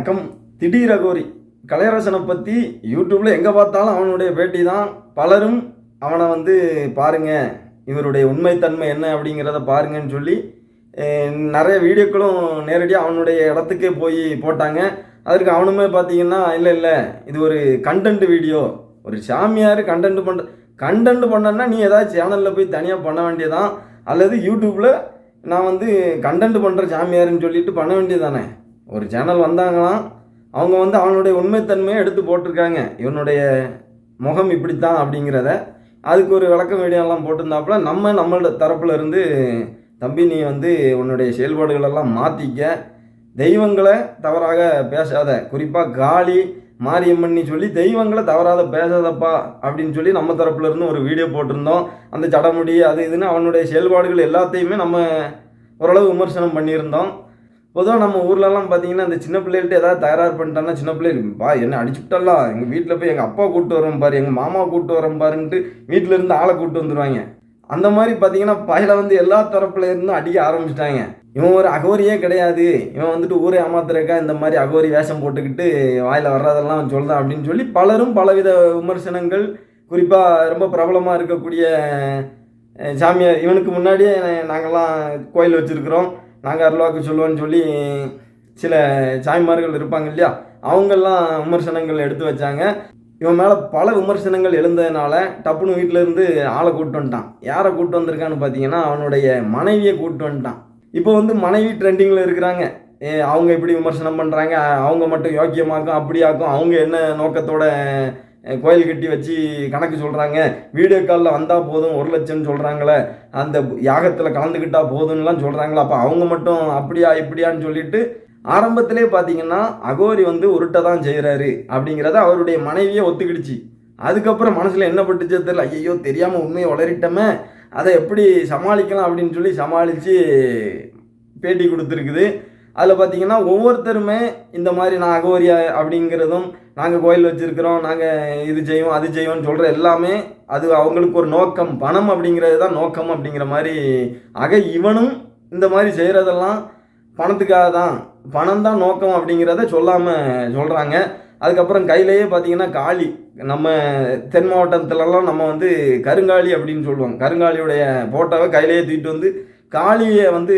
வணக்கம். திடீர் அகோரி. கலையரசனை பற்றி யூடியூப்பில் எங்கே பார்த்தாலும் அவனுடைய பேட்டி தான் பலரும் அவனை வந்து பாருங்க இவருடைய உண்மைத்தன்மை என்ன அப்படிங்கிறத பாருங்கன்னு சொல்லி நிறைய வீடியோக்களும் நேரடியாக அவனுடைய இடத்துக்கே போய் போட்டாங்க. அதற்கு அவனுமே பார்த்தீங்கன்னா இல்லை இல்லை இது ஒரு கண்டென்ட் வீடியோ ஒரு சாமியார் கண்டென்ட் பண்ணுற கண்டென்ட் பண்ணனா நீ ஏதாவது சேனலில் போய் தனியாக பண்ண வேண்டியதான் அல்லது யூடியூப்பில் நான் வந்து கண்டென்ட் பண்ணுற சாமியாருன்னு சொல்லிட்டு பண்ண வேண்டியதானே ஒரு சேனல் வந்தாங்களாம் அவங்க வந்து அவனுடைய உண்மைத்தன்மையை எடுத்து போட்டிருக்காங்க. இவனுடைய முகம் இப்படித்தான் அப்படிங்கிறத அதுக்கு ஒரு விளக்க வீடியோலாம் போட்டிருந்தாப்புல நம்ம நம்மளோட தரப்புல இருந்து தம்பி நீ வந்து உன்னுடைய செயல்பாடுகளெல்லாம் மாற்றிக்க தெய்வங்களை தவறாக பேசாத குறிப்பாக காளி மாரியம்மன் சொல்லி தெய்வங்களை தவறாத பேசாதப்பா அப்படின்னு சொல்லி நம்ம தரப்புலேருந்து ஒரு வீடியோ போட்டிருந்தோம். அந்த ஜடமுடி அது இதுன்னு அவனுடைய செயல்பாடுகள் எல்லாத்தையுமே நம்ம ஓரளவு விமர்சனம் பண்ணியிருந்தோம். பொதுவாக நம்ம ஊர்லலாம் பார்த்தீங்கன்னா அந்த சின்ன பிள்ளைகள்ட்ட ஏதாவது தயாராக பண்ணிட்டான்னா சின்ன பிள்ளைகள் பா என்ன அடிச்சுட்டாலாம் எங்கள் வீட்டில் போய் எங்கள் அப்பா கூப்பிட்டு வரோம் பாரு எங்கள் மாமா கூப்பிட்டு வரோம் பாருன்ட்டு வீட்டில் இருந்து ஆளை கூப்பிட்டு வந்துடுவாங்க அந்த மாதிரி பார்த்தீங்கன்னா பயில வந்து எல்லா தரப்புல இருந்தும் அடிக்க ஆரம்பிச்சிட்டாங்க. இவன் ஒரு அகோரியே கிடையாது. இவன் வந்துட்டு ஊரே ஏமாத்துறக்கா இந்த மாதிரி அகோரி வேஷம் போட்டுக்கிட்டு வாயில் வர்றதெல்லாம் சொல்கிறான் அப்படின்னு சொல்லி பலரும் பலவித விமர்சனங்கள் குறிப்பாக ரொம்ப பிரபலமாக இருக்கக்கூடிய சாமியார் இவனுக்கு முன்னாடியே நாங்கள்லாம் கோயில் வச்சுருக்குறோம். நாங்கள் அருள்வாக்கு சொல்லுவோன்னு சொல்லி சில சாய்மார்கள் இருப்பாங்க இல்லையா? அவங்கெல்லாம் விமர்சனங்கள் எடுத்து வச்சாங்க. இவன் மேலே பல விமர்சனங்கள் எழுந்ததுனால டப்புன்னு வீட்டில் இருந்து ஆளை கூப்பிட்டு வந்துட்டான். யாரை கூப்பிட்டு வந்திருக்கான்னு பார்த்தீங்கன்னா அவனுடைய மனைவியை கூப்பிட்டு வந்துட்டான். இப்போ வந்து மனைவி ட்ரெண்டிங்கில் இருக்கிறாங்க. ஏ, அவங்க இப்படி விமர்சனம் பண்ணுறாங்க அவங்க மட்டும் யோக்கியமாக்கும் அப்படியாக்கும். அவங்க என்ன நோக்கத்தோட கோயில் கட்டி வச்சு கணக்கு சொல்கிறாங்க வீடியோ காலில் வந்தால் போதும் ஒரு லட்சம்னு சொல்கிறாங்களே அந்த யாகத்தில் கலந்துக்கிட்டால் போதும்லாம் சொல்கிறாங்களா அப்போ அவங்க மட்டும் அப்படியா இப்படியான்னு சொல்லிட்டு ஆரம்பத்திலே பார்த்தீங்கன்னா அகோரி வந்து உருட்ட தான் செய்கிறாரு அப்படிங்கிறத அவருடைய மனைவியே ஒத்துக்கிடுச்சு. அதுக்கப்புறம் மனசில் என்ன பட்டுச்சோ தெரியல. ஐயோ தெரியாமல் உண்மையை வளரிட்டோமே. அதை எப்படி சமாளிக்கலாம் அப்படின்னு சொல்லி சமாளித்து பேட்டி கொடுத்துருக்குது. அதில் பார்த்தீங்கன்னா ஒவ்வொருத்தருமே இந்த மாதிரி நான் அகோரியா அப்படிங்கிறதும் நாங்கள் கோயில் வச்சுருக்கிறோம் நாங்கள் இது செய்வோம் அது செய்வோம்னு சொல்கிற எல்லாமே அது அவங்களுக்கு ஒரு நோக்கம் பணம் அப்படிங்கிறது தான் நோக்கம் அப்படிங்கிற மாதிரி. ஆக இவனும் இந்த மாதிரி செய்கிறதெல்லாம் பணத்துக்காக தான். பணம் தான் நோக்கம் அப்படிங்கிறத சொல்லாமல் சொல்கிறாங்க அதுக்கப்புறம் கையிலேயே பார்த்தீங்கன்னா காளி. நம்ம தென் மாவட்டத்துலலாம் நம்ம வந்து கருங்காலி அப்படின்னு சொல்லுவோம் கருங்காலியுடைய ஃபோட்டோவை கையிலேயே தூக்கிட்டு வந்து காளியை வந்து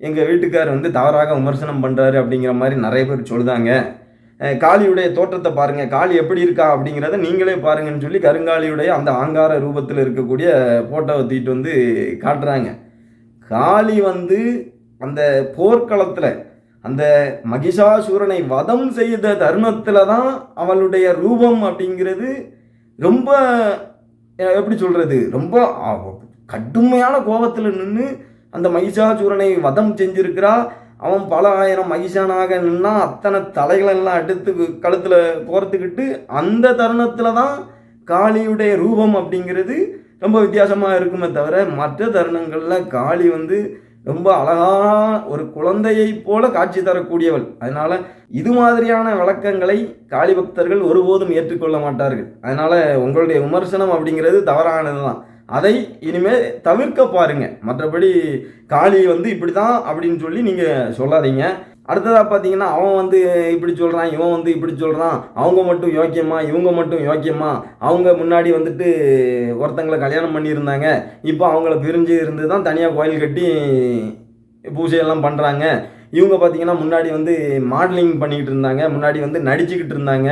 எங்கள் வீட்டுக்கார் வந்து தவறாக விமர்சனம் பண்ணுறாரு அப்படிங்கிற மாதிரி நிறைய பேர் சொல்லுதாங்க. காளியுடைய தோற்றத்தை பாருங்கள் காளி எப்படி இருக்கா அப்படிங்கிறத நீங்களே பாருங்கன்னு சொல்லி கருங்காலியுடைய அந்த ஆங்கார ரூபத்தில் இருக்கக்கூடிய ஃபோட்டோவை தூக்கிட்டு வந்து காட்டுறாங்க. காளி வந்து அந்த போர்க்களத்தில் அந்த மகிஷாசூரனை வதம் செய்த தருணத்தில் தான் அவளுடைய ரூபம் அப்படிங்கிறது ரொம்ப எப்படி சொல்கிறது ரொம்ப கடுமையான கோபத்தில் நின்று அந்த மகிஷாசூரனை வதம் செஞ்சிருக்கிறா. அவன் பல ஆயிரம் மகிஷானாக நின்னா அத்தனை தலைகளெல்லாம் எடுத்து கழுத்தில் கோர்த்துக்கிட்டு அந்த தருணத்தில் தான் காளியுடைய ரூபம் அப்படிங்கிறது ரொம்ப வித்தியாசமாக இருக்குமே தவிர மற்ற தருணங்களில் காளி வந்து ரொம்ப அழகா ஒரு குழந்தையைப் போல காட்சி தரக்கூடியவள். அதனால் இது மாதிரியான விளக்கங்களை காளி பக்தர்கள் ஒருபோதும் ஏற்றுக்கொள்ள மாட்டார்கள். அதனால் உங்களுடைய விமர்சனம் அப்படிங்கிறது தவறானது தான் அதை இனிமேல் தவிர்க்க பாருங்க. மற்றபடி காளி வந்து இப்படி தான் அப்படின்னு சொல்லி நீங்கள் சொல்லாதீங்க. அடுத்ததாக பார்த்தீங்கன்னா அவன் வந்து இப்படி சொல்கிறான் இவன் வந்து இப்படி சொல்கிறான் அவங்க மட்டும் யோக்கியமா இவங்க மட்டும் யோக்கியமா அவங்க முன்னாடி வந்துட்டு ஒருத்தங்களை கல்யாணம் பண்ணியிருந்தாங்க. இப்போ அவங்கள பிரிஞ்சு இருந்து தான் தனியாக கோயில் கட்டி பூஜையெல்லாம் பண்ணுறாங்க இவங்க பார்த்தீங்கன்னா முன்னாடி வந்து மாடலிங் பண்ணிக்கிட்டு இருந்தாங்க. முன்னாடி வந்து நடிச்சுக்கிட்டு இருந்தாங்க.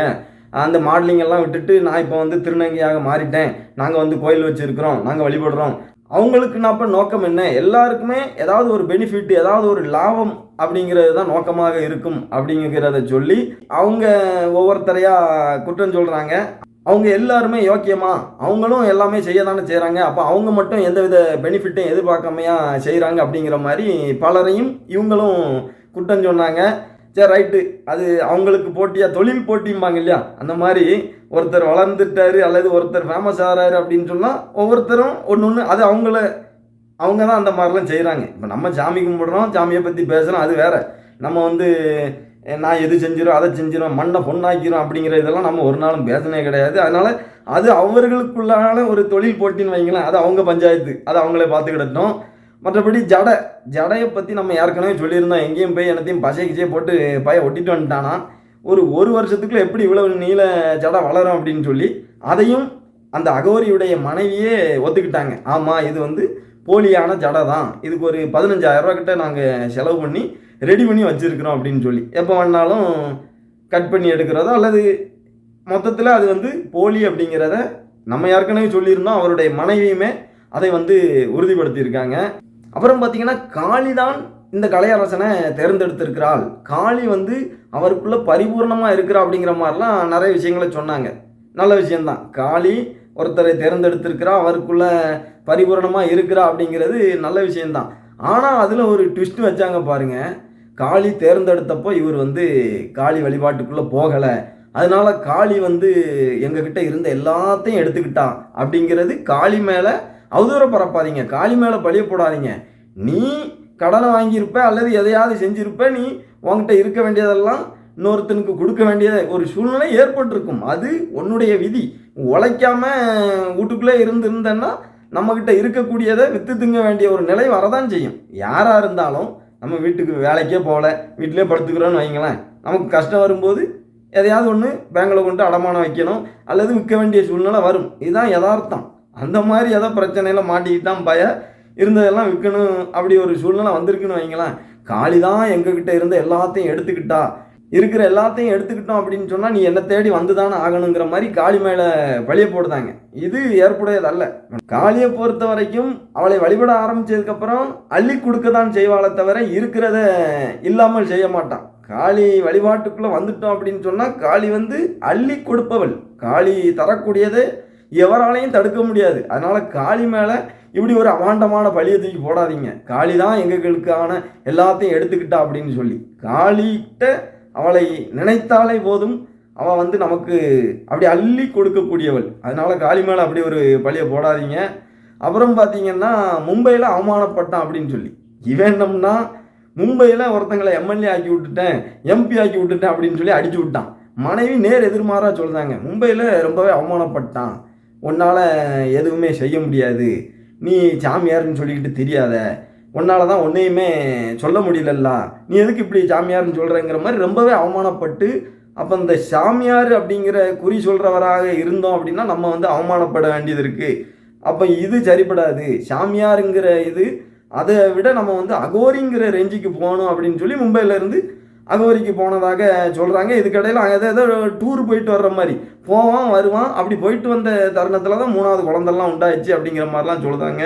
அந்த மாடலிங் எல்லாம் விட்டுட்டு நான் இப்போ வந்து திருநங்கையாக மாறிட்டேன். நாங்கள் வந்து கோயில் வச்சுருக்கிறோம். நாங்கள் வழிபடுறோம். அவங்களுக்கு நான் இப்போ நோக்கம் என்ன? எல்லாருக்குமே ஏதாவது ஒரு பெனிஃபிட் ஏதாவது ஒரு லாபம் அப்படிங்கிறது தான் நோக்கமாக இருக்கும் அப்படிங்கிறத சொல்லி அவங்க ஒவ்வொருத்தரையாக குற்றம் சொல்கிறாங்க அவங்க எல்லாருமே யோக்கியமா? அவங்களும் எல்லாமே செய்ய தானே செய்கிறாங்க அப்போ அவங்க மட்டும் எந்தவித பெனிஃபிட்டும் எதிர்பார்க்காமையா செய்கிறாங்க அப்படிங்கிற மாதிரி பலரையும் இவங்களும் குற்றம் சொன்னாங்க. சரி ரைட்டு. அது அவங்களுக்கு போட்டியாக தொழில் போட்டிம்பாங்க இல்லையா? அந்த மாதிரி ஒருத்தர் வளர்ந்துட்டாரு அல்லது ஒருத்தர் ஃபேமஸ் ஆகிறாரு அப்படின்னு சொன்னால் ஒவ்வொருத்தரும் ஒன்று ஒன்று அது அவங்கள அவங்க தான் அந்த மாதிரிலாம் செய்கிறாங்க இப்போ நம்ம சாமி கும்பிட்றோம் சாமியை பற்றி பேசுகிறோம் அது வேறு. நம்ம வந்து நான் எது செஞ்சிடும் அதை செஞ்சிடும் மண்ணை பொண்ணாக்கிறோம் அப்படிங்கிற இதெல்லாம் நம்ம ஒரு நாளும் பேசினே கிடையாது. அதனால் அது அவர்களுக்குள்ளான ஒரு தொழில் போட்டின்னு வைங்களேன் அது அவங்க பஞ்சாயத்து அது அவங்களே பார்த்துக்கிடட்டும். மற்றபடி ஜடை ஜடையை பற்றி நம்ம ஏற்கனவே சொல்லியிருந்தோம். எங்கேயும் போய் எனத்தையும் பசை கிச்சே போட்டு பய ஒட்டிட்டு வந்துட்டானா? ஒரு ஒரு வருஷத்துக்குள்ள எப்படி இவ்வளவு நீள ஜடை வளரும் அப்படின்னு சொல்லி அதையும் அந்த அகோரியுடைய மனைவியே ஒத்துக்கிட்டாங்க. ஆமாம் இது வந்து போலியான ஜடை தான் இதுக்கு ஒரு பதினஞ்சாயிரம் ரூபா கிட்ட நாங்கள் செலவு பண்ணி ரெடி பண்ணி வச்சுருக்கிறோம் அப்படின்னு சொல்லி. எப்போ வேணாலும் கட் பண்ணி எடுக்கிறதோ அல்லது மொத்தத்தில் அது வந்து போலி அப்படிங்கிறத நம்ம ஏற்கனவே சொல்லியிருந்தோம். அவருடைய மனைவியுமே அதை வந்து உறுதிப்படுத்தியிருக்காங்க. அப்புறம் பார்த்தீங்கன்னா காளி தான் இந்த கலையரசனை தேர்ந்தெடுத்திருக்கிறாள். காளி வந்து அவருக்குள்ளே பரிபூர்ணமாக இருக்கிறா அப்படிங்கிற மாதிரிலாம் நிறைய விஷயங்களை சொன்னாங்க. நல்ல விஷயம்தான். காளி ஒருத்தரை தேர்ந்தெடுத்திருக்கிறா அவருக்குள்ள பரிபூரணமாக இருக்கிறா அப்படிங்கிறது நல்ல விஷயந்தான் ஆனால் அதில் ஒரு ட்விஸ்ட் வச்சாங்க பாருங்கள் காளி தேர்ந்தெடுத்தப்போ இவர் வந்து காளி வழிபாட்டுக்குள்ளே போகலை. அதனால காளி வந்து எங்ககிட்ட இருந்த எல்லாத்தையும் எடுத்துக்கிட்டான் அப்படிங்கிறது காளி மேலே அவதூற பரப்பாதீங்க. காளி மேலே பழிய போடாதீங்க. நீ கடனை வாங்கியிருப்ப அல்லது எதையாவது செஞ்சுருப்ப நீ உன்கிட்ட இருக்க வேண்டியதெல்லாம் இன்னொருத்தனுக்கு கொடுக்க வேண்டிய ஒரு சூழ்நிலை ஏற்பட்டிருக்கும். அது உன்னுடைய விதி. உழைக்காம வீட்டுக்குள்ளே இருந்திருந்தேன்னா நம்மக்கிட்ட இருக்கக்கூடியதை விற்று திங்க வேண்டிய ஒரு நிலை வரதான் செய்யும். யாராக இருந்தாலும் நம்ம வீட்டுக்கு வேலைக்கே போகல வீட்டிலே படுத்துக்கிறோன்னு வைங்களேன். நமக்கு கஷ்டம் வரும்போது எதையாவது ஒன்று பேங்கில் கொண்டு அடமானம் வைக்கணும் அல்லது விற்க வேண்டிய சூழ்நிலை வரும். இதுதான் யதார்த்தம். அந்த மாதிரி ஏதோ பிரச்சனையில் மாட்டிக்கிட்டான் பய இருந்ததெல்லாம் விற்கணும் அப்படி ஒரு சூழ்நிலை வந்திருக்குன்னு வைங்களேன். காளி தான் எங்ககிட்ட இருந்த எல்லாத்தையும் எடுத்துக்கிட்டா. இருக்கிற எல்லாத்தையும் எடுத்துக்கிட்டோம் அப்படின்னு சொன்னால் நீ என்னை தேடி வந்து தானே ஆகணுங்கிற மாதிரி காளி மேலே வழியை போடுதாங்க. இது ஏற்புடையதல்ல. காளியை பொறுத்த வரைக்கும் அவளை வழிபட ஆரம்பிச்சதுக்கப்புறம் அள்ளி கொடுக்க தான் செய்வாளே தவிர இருக்கிறத இல்லாமல் செய்ய மாட்டான். காளி வழிபாட்டுக்குள்ளே வந்துட்டோம் அப்படின்னு சொன்னால் காளி வந்து அள்ளி கொடுப்பவள். காளி தரக்கூடியது எவராலையும் தடுக்க முடியாது. அதனால் காளி மேலே இப்படி ஒரு அவாண்டமான பழியை தூக்கி போடாதீங்க. காளி தான் எங்களுக்கான எல்லாத்தையும் எடுத்துக்கிட்டா அப்படின்னு சொல்லி. காளிகிட்ட அவளை நினைத்தாலே போதும். அவள் வந்து நமக்கு அப்படி அள்ளி கொடுக்கக்கூடியவள். அதனால் காளி மேலே அப்படி ஒரு பழியை போடாதீங்க. அப்புறம் பார்த்தீங்கன்னா மும்பையில் அவமானப்பட்டான் அப்படின்னு சொல்லி. இவன் என்னம்னா மும்பையில் ஒருத்தங்களை எம்எல்ஏ ஆக்கி விட்டுட்டேன் எம்பி ஆக்கி விட்டுட்டேன் அப்படின்னு சொல்லி அடிச்சு விட்டான். மனைவி நேர் எதிர்மாறாக சொல்கிறாங்க மும்பையில் ரொம்பவே அவமானப்பட்டான். உன்னால் எதுவுமே செய்ய முடியாது. நீ சாமியார்னு சொல்லிக்கிட்டு தெரியாத. உன்னால் தான் ஒன்றையுமே சொல்ல முடியலல்ல. நீ எதுக்கு இப்படி சாமியார்னு சொல்கிறேங்கிற மாதிரி ரொம்பவே அவமானப்பட்டு அப்போ இந்த சாமியார் அப்படிங்கிற குறி சொல்கிறவராக இருந்தோம் அப்படின்னா நம்ம வந்து அவமானப்பட வேண்டியது இருக்குது அப்போ இது சரிப்படாது சாமியாருங்கிற இது அதை விட நம்ம வந்து அகோரிங்கிற ரேஞ்சுக்கு போகணும் அப்படின்னு சொல்லி மும்பையிலேருந்து அகோரிக்கு போனதாக சொல்கிறாங்க இதுக்கடையில் அங்கே ஏதோ டூர் போயிட்டு வர்ற மாதிரி. போவான் வருவான் அப்படி போயிட்டு வந்த தருணத்தில் தான் மூணாவது குழந்தெல்லாம் உண்டாயிடுச்சு அப்படிங்கிற மாதிரிலாம் சொல்கிறாங்க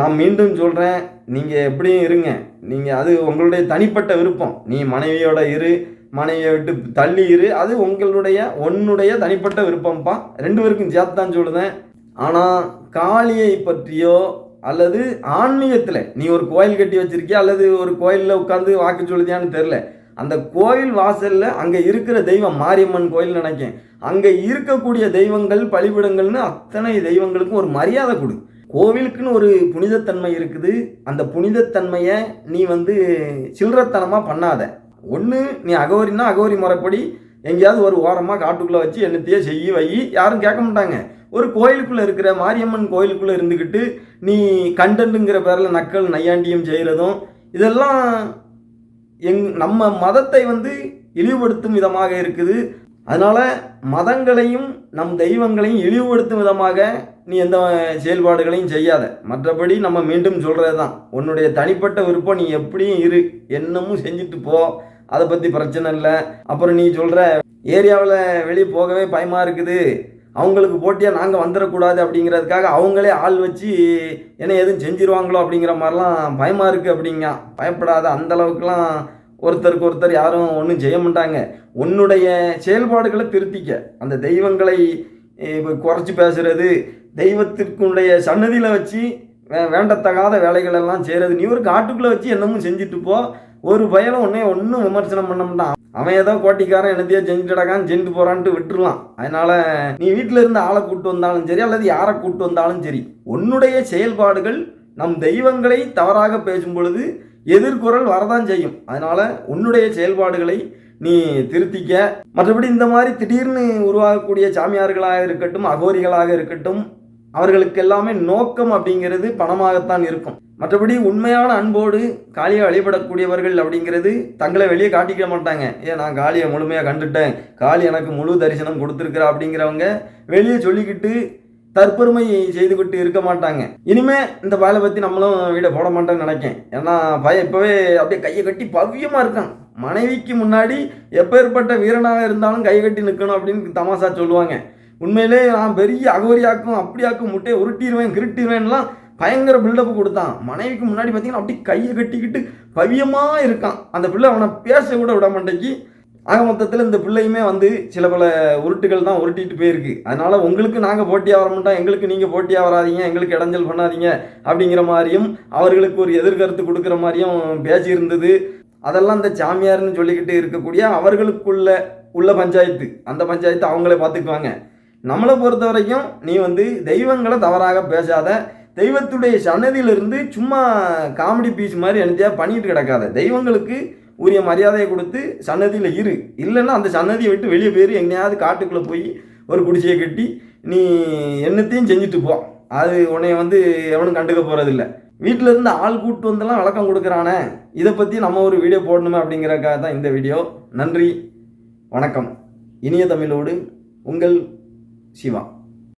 நான் மீண்டும் சொல்கிறேன் நீங்கள் எப்படியும் இருங்க. நீங்கள் அது உங்களுடைய தனிப்பட்ட விருப்பம். நீ மனைவியோட இரு மனைவியை விட்டு தள்ளி இரு. அது உங்களுடைய உன்னுடைய தனிப்பட்ட விருப்பம்ப்பா. ரெண்டு பேருக்கும் சேர்த்து தான் சொல்லுதேன். ஆனால் காளியை பற்றியோ அல்லது ஆன்மீகத்தில் நீ ஒரு கோயில் கட்டி வச்சிருக்கியா? அல்லது ஒரு கோயிலில் உட்காந்து வாக்கு சொல்லுதியான்னு தெரில அந்த கோயில் வாசலில் அங்கே இருக்கிற தெய்வம் மாரியம்மன் கோயில் நினைக்கேன். அங்கே இருக்கக்கூடிய தெய்வங்கள் பழிபிடங்கள்னு அத்தனை தெய்வங்களுக்கும் ஒரு மரியாதை கொடு. கோவிலுக்குன்னு ஒரு புனிதத்தன்மை இருக்குது. அந்த புனிதத்தன்மையை நீ வந்து சில்லறத்தனமாக பண்ணாத. ஒன்று நீ அகோரின்னா அகோரி முறைப்படி எங்கேயாவது ஒரு ஓரமாக காட்டுக்குள்ளே வச்சு என்னத்தையே செய்ய வை. யாரும் கேட்க மாட்டாங்க. ஒரு கோயிலுக்குள்ளே இருக்கிற மாரியம்மன் கோயிலுக்குள்ளே இருந்துக்கிட்டு நீ கண்டன்ட்டுங்கிற பேரில் நக்கல் நையாண்டியம் செய்கிறதும் இதெல்லாம் எங் நம்ம மதத்தை வந்து இழிவுபடுத்தும் விதமாக இருக்குது. அதனால் மதங்களையும் நம் தெய்வங்களையும் இழிவுபடுத்தும் விதமாக நீ எந்த செயல்பாடுகளையும் செய்யாத. மற்றபடி நம்ம மீண்டும் சொல்கிறது தான் உன்னுடைய தனிப்பட்ட விருப்பம் நீ எப்படியும் இரு. என்னமும் செஞ்சுட்டு போ. அதை பற்றி பிரச்சனை இல்லை. அப்புறம் நீ சொல்கிற ஏரியாவில் வெளியே போகவே பயமாக இருக்குது. அவங்களுக்கு போட்டியாக நாங்கள் வந்துடக்கூடாது அப்படிங்கிறதுக்காக அவங்களே ஆள் வச்சு என்ன எதுவும் செஞ்சிருவாங்களோ அப்படிங்கிற மாதிரிலாம் பயமாக இருக்குது அப்படிங்க. பயப்படாத அந்த அளவுக்குலாம் ஒருத்தருக்கு ஒருத்தர் யாரும் ஒன்றும் செய்ய மாட்டாங்க. உன்னுடைய செயல்பாடுகளை திருத்திக்க. அந்த தெய்வங்களை இப்போ குறைச்சி பேசுறது தெய்வத்திற்குடைய சன்னதியில் வச்சு வே வேண்டத்தகாத வேலைகளெல்லாம் செய்கிறது நீ ஒரு காட்டுக்குள்ளே வச்சு என்னமும் செஞ்சுட்டு போ. ஒரு பயலும் உன்னே ஒன்றும் விமர்சனம் பண்ண மாட்டான். அவன் ஏதோ கோட்டிக்காரன் என்னத்தையோ செஞ்சுட்டடாக்கான்னு செஞ்சு போகிறான்ட்டு விட்டுருவான். அதனால் நீ வீட்டில் இருந்து ஆளை கூட்டு வந்தாலும் சரி அல்லது யாரை கூட்டு வந்தாலும் சரி உன்னுடைய செயல்பாடுகள் நம் தெய்வங்களை தவறாக பேசும் பொழுது எதிர்குரல் வரதான் செய்யும். அதனால் உன்னுடைய செயல்பாடுகளை நீ திருத்திக்க. மற்றபடி இந்த மாதிரி திடீர்னு உருவாகக்கூடிய சாமியார்களாக இருக்கட்டும் அகோரிகளாக இருக்கட்டும் அவர்களுக்கு எல்லாமே நோக்கம் அப்படிங்கிறது பணமாகத்தான் இருக்கும். மற்றபடி உண்மையான அன்போடு காளியை வழிபடக்கூடியவர்கள் அப்படிங்கிறது தங்களை வெளியே காட்டிக்க மாட்டாங்க. ஏன் நான் காளியை முழுமையாக கண்டுட்டேன். காளி எனக்கு முழு தரிசனம் கொடுத்துருக்குறா அப்படிங்கிறவங்க வெளியே சொல்லிக்கிட்டு தற்பெருமை செய்துக்கிட்டு இருக்க மாட்டாங்க. இனிமே இந்த பயலை பற்றி நம்மளும் வீட போட மாட்டோம்னு நினைக்கேன். ஏன்னா பையன் இப்போவே அப்படியே கையை கட்டி பவ்யமாக இருக்கான். மனைவிக்கு முன்னாடி எப்பேற்பட்ட வீரனாக இருந்தாலும் கை கட்டி நிற்கணும் அப்படின்னு தமாசா சொல்லுவாங்க. உண்மையிலே நான் பெரிய அகவரியாக்கும் அப்படியாக்கும் முட்டையை உருட்டிடுவேன் கிருட்டிடுவேன்லாம் பயங்கர பில்டப் கொடுத்தான். மனைவிக்கு முன்னாடி பார்த்தீங்கன்னா அப்படியே கையை கட்டிக்கிட்டு பவியமாக இருக்கான். அந்த பிள்ளை அவனை பேச கூட விட மாட்டேங்கி ஆக மொத்தத்தில் இந்த பிள்ளையுமே வந்து சில பல உருட்டுகள் தான் உருட்டிட்டு போயிருக்கு. அதனால் உங்களுக்கு நாங்கள் போட்டியாக வர மாட்டோம் எங்களுக்கு நீங்கள் போட்டியாக வராதீங்க எங்களுக்கு இடைஞ்சல் பண்ணாதீங்க அப்படிங்கிற மாதிரியும் அவர்களுக்கு ஒரு எதிர்கருத்து கொடுக்குற மாதிரியும் பேச்சு இருந்தது அதெல்லாம் இந்த சாமியார்னு சொல்லிக்கிட்டு இருக்கக்கூடிய அவர்களுக்குள்ள உள்ள பஞ்சாயத்து. அந்த பஞ்சாயத்து அவங்களே பார்த்துக்குவாங்க. நம்மளை பொறுத்த வரைக்கும் நீ வந்து தெய்வங்களை தவறாக பேசாத. தெய்வத்துடைய சன்னதியிலிருந்து சும்மா காமெடி பீஸ் மாதிரி என்னத்தையா பண்ணிட்டு கிடக்காத. தெய்வங்களுக்கு உரிய மரியாதையை கொடுத்து சன்னதியில் இரு. இல்லைன்னா அந்த சன்னதியை விட்டு வெளியே போயிரு. எங்கேயாவது காட்டுக்குள்ளே போய் ஒரு குடிசையை கட்டி நீ என்னத்தையும் செஞ்சுட்டு போ. அது உன்னைய வந்து எவனும் கண்டுக்க போகிறதில்ல வீட்டில் இருந்து ஆள் கூட்டு வந்தெல்லாம் விளக்கம் கொடுக்குறானே. இதை பற்றி நம்ம ஒரு வீடியோ போடணுமே அப்படிங்கிறக்காக தான் இந்த வீடியோ நன்றி. வணக்கம். இனிய தமிழோடு உங்கள் சிவா.